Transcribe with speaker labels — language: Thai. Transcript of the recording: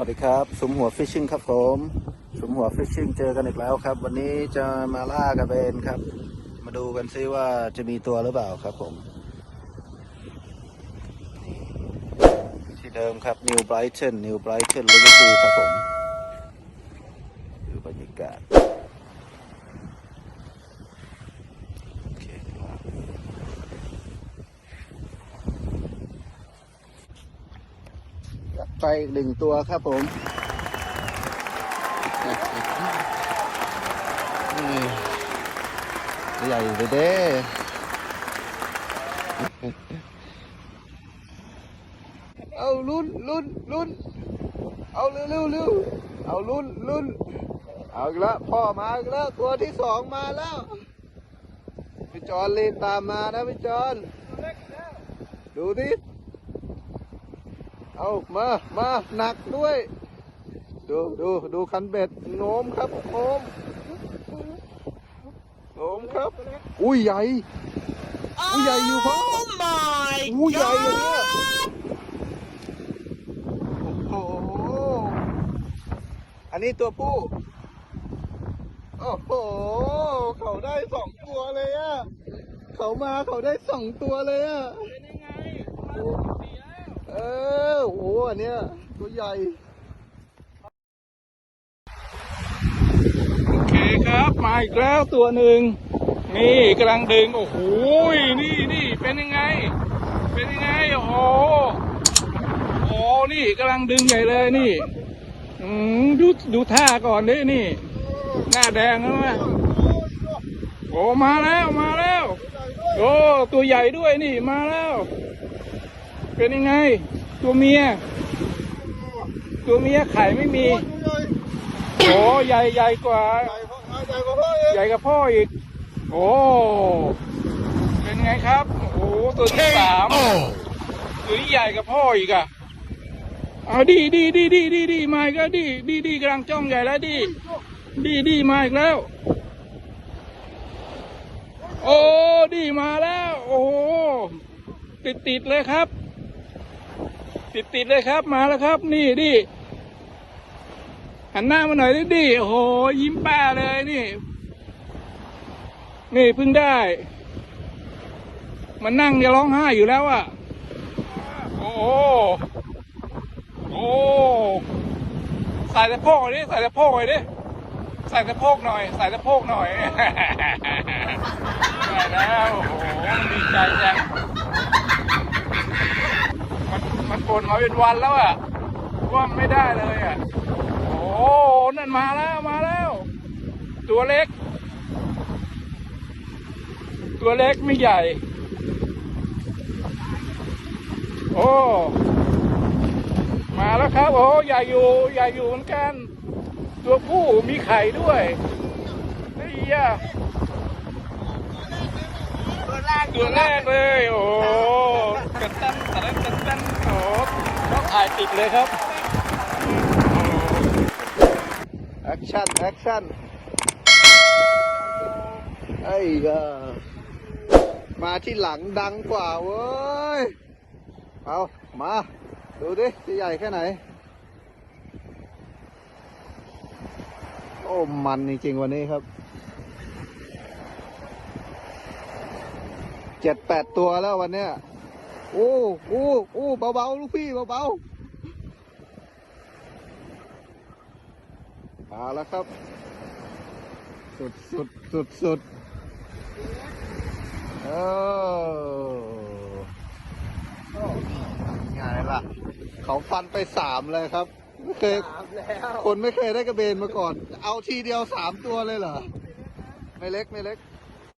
Speaker 1: วัสดีครับสมหัวฟิชชิ่งครับผมสมหัวฟิชชิ่งเจอกันอีกแล้วครับ วันนี้จะมาล่ากระเบนครับ มาดูกันซิว่าจะมีตัวหรือเปล่าครับผมที่เดิมครับนิวไบรท์เชนนิวไบรท์เชนลิเวอร์พูลครับผมดูบรรยากาศโอเคครับ ไปอีกหนึ่งตัวครับผมใหญ่เลยเด้เอาลุ้นลุ้นลุ้นเอาเร็วเร็วเร็วเอาลุ้นลุ้นเอาอีกแล้วพ่อมาอีกแล้วตัวที่สองมาแล้วพี่จอนลีนตามมานะพี่จอนดูดิ เอามามาหนักด้วย ดูดูดูคันเบ็ดโน้มครับโน้มโน้มครับ อุ้ยใหญ่อุ้ยใหญ่อยู่พ่อ
Speaker 2: Oh my
Speaker 1: อุ้ยใหญ่อย่างเนี้ย
Speaker 2: God
Speaker 1: โอ้โหอันนี้ตัวผู้โอ้โห เขาได้สองตัวเลยอะเขามาเขาได้สองตัวเลยอะ เออโอ้โหอันเนี้ยตัวใหญ่
Speaker 3: โอเคครับ มาอีกแล้วตัวหนึ่ง นี่กำลังดึง โอ้โห นี่นี่เป็นยังไง เป็นยังไง โอ้โหโอ้นี่กำลังดึงใหญ่เลยนี่ อืมดูดูท่าก่อนดินี่ หน้าแดงแล้วนะโอ้มาแล้วมาแล้ว โอ้ตัวใหญ่ด้วยนี่มาแล้ว เป็นยังไง ตัวเมีย ตัวเมียไข่ไม่มี โอ้ใหญ่ใหญ่กว่า ใหญ่กับพ่ออีก โอ้ เป็นไงครับ โอ้ตัวที่สามตัวนี้ใหญ่กับพ่ออีกอะเอาดีดีดีดีดีดีมาอีกแล้วดีดีดีกำลังจ้องใหญ่แล้วดี ดีดีมาอีกแล้ว โอ้ดีมาแล้ว โอ้โหติดติดเลยครับ ติดติดเลยครับมาแล้วครับ นี่ดีหันหน้ามาหน่อยดิดิโอ้โหยิ้มแป้เลยนี่ นี่เพิ่งได้ มันนั่งจะร้องไห้อยู่แล้วอะโอ้โหโอ้ใส่สะโพกหน่อยดิใส่สะโพกหน่อยดิใส่สะโพกหน่อย ใส่สะโพกหน่อยได้แล้วโอ้โหดีใจจัง มันมั นมาเป็นวันแล้วอะว่ามันไม่ได้เลยอะโอ้นั่นมาแล้วมาแล้ว ตัวเล็ก ตัวเล็กไม่ใหญ่ โอ้มาแล้วครับ โอ้ใหญ่อยู่ใหญ่อยู่เหมือนกัน ตัวผู้มีไข่ด้วยนี่อะตัวแรกเลย โอ้กระตันกระตันกระตันโอ้ ติดเลยครับ
Speaker 1: แอคชั่นแอคชั่นไอ้กามาที่หลังดังกว่าเว้ย เอามา ดูดิจะใหญ่แค่ไหน โอ้มันจริงๆวันนี้ครับเจ็ดแปดตัวแล้ววันเนี้ยโอ้โอ้โอ้เบาๆลูกพี่เบาๆ เอาแล้วครับ สุดสุดสุดสุดเออไงล่ะ เขาฟันไปสามเลยครับไม่เคยคนไม่เคยได้กระเบนมาก่อน เอาทีเดียวสามตัวเลยเหรอ ไม่เล็กไม่เล็ก